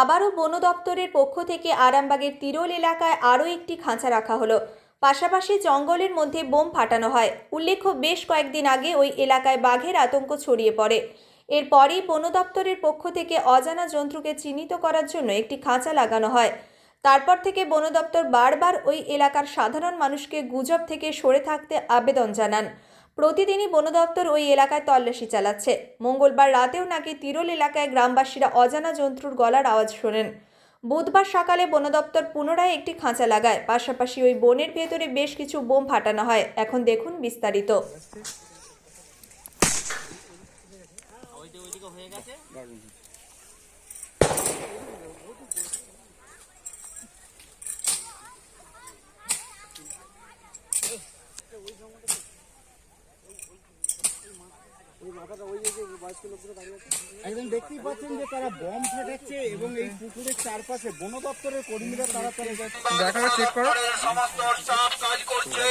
আবারও বন দপ্তরের পক্ষ থেকে আরামবাগের তিরোল এলাকায় আরও একটি খাঁচা রাখা হলো। পাশাপাশি জঙ্গলের মধ্যে বোম ফাটানো হয়। উল্লেখ্য, বেশ কয়েকদিন আগে ওই এলাকায় বাঘের আতঙ্ক ছড়িয়ে পড়ে। এরপরেই বন দপ্তরের পক্ষ থেকে অজানা জন্তুকে চিহ্নিত করার জন্য একটি খাঁচা লাগানো হয়। তারপর থেকে বন দপ্তর বারবার ওই এলাকার সাধারণ মানুষকে গুজব থেকে সরে থাকতে আবেদন জানান। প্রতিদিনই বন দপ্তর ওই এলাকায় তল্লাশি চালাচ্ছে। মঙ্গলবার রাতেও নাকি তিরল এলাকায় গ্রামবাসীরা অজানা জন্তুর গলার আওয়াজ শোনেন। বুধবার সকালে বন দপ্তর পুনরায় একটি খাঁচা লাগায়। পাশাপাশি ওই বনের ভেতরে বেশ কিছু বোম ফাটানো হয়। এখন দেখুন বিস্তারিত। একদম দেখতেই পাচ্ছেন যে তারা বম ফাটাচ্ছে এবং এই পুকুরের চারপাশে বন দপ্তরের কর্মীরা তারা তারা দেখা চেক করো। সমস্ত স্টাফ কাজ করছে।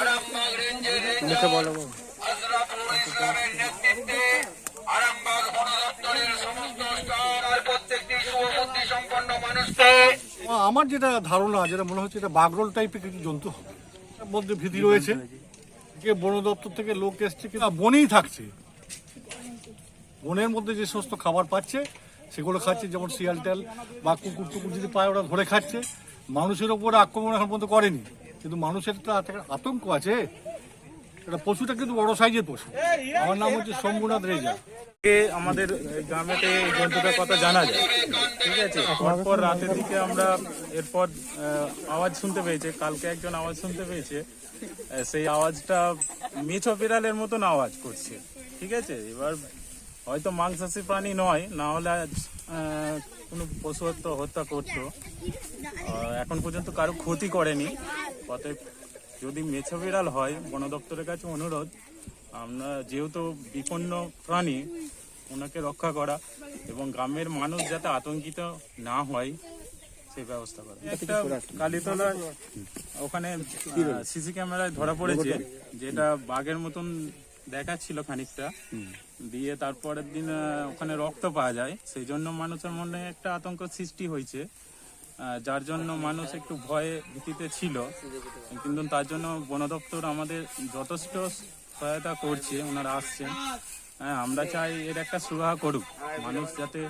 আরামবাগ বলো আশরাফুল ইসলামের নেতৃত্বে আরামবাগ বন দপ্তরের সমস্ত স্টাফ আর প্রত্যেকটি সুবুদ্ধি সম্পন্ন মানুষকে আমার যেটা ধারণা যেটা মনে হচ্ছে এটা বাগরোল টাইপের কিছু জন্তু হবে। মধ্যে ভীতি রয়েছে। যে বন দপ্তর থেকে লোক এসছে কিন্তু বনেই থাকছে। বনের মধ্যে যে সমস্ত খাবার পাচ্ছে, সেগুলো খাচ্ছে, যেমন শিয়াল টেল বা কুকুর টুকুর যদি পায়, ওরা ধরে খাচ্ছে। মানুষের ওপরে আক্রমণ এখন পর্যন্ত করেনি। কিন্তু মানুষের তো আতঙ্ক আছে। এটা পশুটা কিন্তু বড় সাইজের পশু। আমার নাম হচ্ছে শম্ভুনাথ রেজা। আমাদের গ্রামেতে জন্তুটার কথা জানা যায়। ঠিক আছে? পরপর রাতের দিকে আমরা এরপর আওয়াজ শুনতে পেয়েছে। কালকে একজন আওয়াজ শুনতে পেয়েছে। সেই আওয়াজটা মেছো বিড়ালের মতন আওয়াজ করছে। ঠিক আছে? এবার হয়তো মাংসাশী প্রাণী নয়, না হলে কোনো পশু হত্যা করতো। এখন পর্যন্ত কারও ক্ষতি করেনি। অতএব যদি মেছো বিড়াল হয় বন দপ্তরের কাছে অনুরোধ আমরা যেহেতু বিপন্ন প্রাণী ওনাকে রক্ষা করা এবং গ্রামের মানুষ যাতে আতঙ্কিত না হয় সেই ব্যবস্থা করা। একটা কালীতলা ওখানে সিসি ক্যামেরায় ধরা পড়েছে যেটা বাঘের মতন দেখাচ্ছিল খানিকটা। দিয়ে তারপরের দিন ওখানে রক্ত পাওয়া যায়। সেই জন্য মানুষের মনে একটা আতঙ্ক সৃষ্টি হয়েছে। যার জন্য মানুষ একটু ভয়ে ভীতিতে ছিল। কিন্তু তার জন্য বন দপ্তর আমাদের যথেষ্ট সহায়তা করছে, ওনারা আসছেন। হ্যাঁ আমরা চাই এর একটা সুরাহা করুক। মানুষ যাতে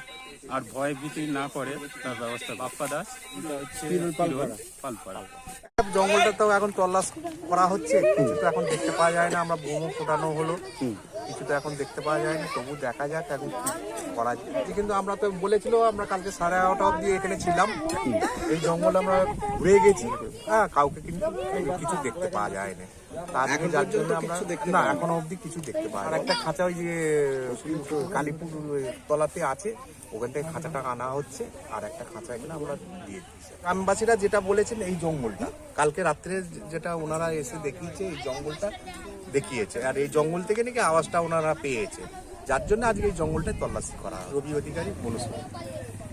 আর ভয় ভীতি না করে তার ব্যবস্থা বাপ্পা দাস হচ্ছে পালপাড়া জঙ্গলটাতেও এখন তল্লাশ করা হচ্ছে। কিছু তো এখন দেখতে পাওয়া যায় না আমরা বোমও ফোটানো হলো। কিছু তো এখন দেখতে পাওয়া যায় না তবু দেখা যাক এখন কি করা যায়। কিন্তু আমরা তো বলেছিল আমরা কালকে সাড়ে এগারোটা অব্দি এখানে ছিলাম। এই জঙ্গলে আমরা ঘুরে গেছি। হ্যাঁ কাউকে কিন্তু কিছু দেখতে পাওয়া যায় না। তার যার জন্য আমরা না এখনও অবধি কিছু দেখতে পাই আর একটা খাঁচা ওই যে কালীপুর তলাতে আছে। ওখান থেকে খাঁচাটা আনা হচ্ছে আর একটা খাঁচা এখানে আমরা দিয়ে দিচ্ছি। গ্রামবাসীরা যেটা বলেছেন এই জঙ্গলটা। কালকে রাত্রে যেটা ওনারা এসে দেখিয়েছে এই জঙ্গলটা দেখিয়েছে। আর এই জঙ্গল থেকে নাকি আওয়াজটা ওনারা পেয়েছে। যার জন্য আজকে এই জঙ্গলটায় তল্লাশি করা রবি অধিকারী বলেছিল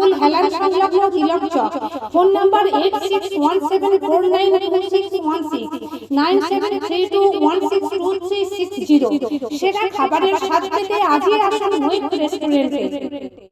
থানাকুল হেলান সংলগ্ন Tilak Chak. Phone number eight six one seven four nine one six nine seven three one six সেরা খাবারের স্বাদ পেতে আজই আসুন রেস্টুরেন্টে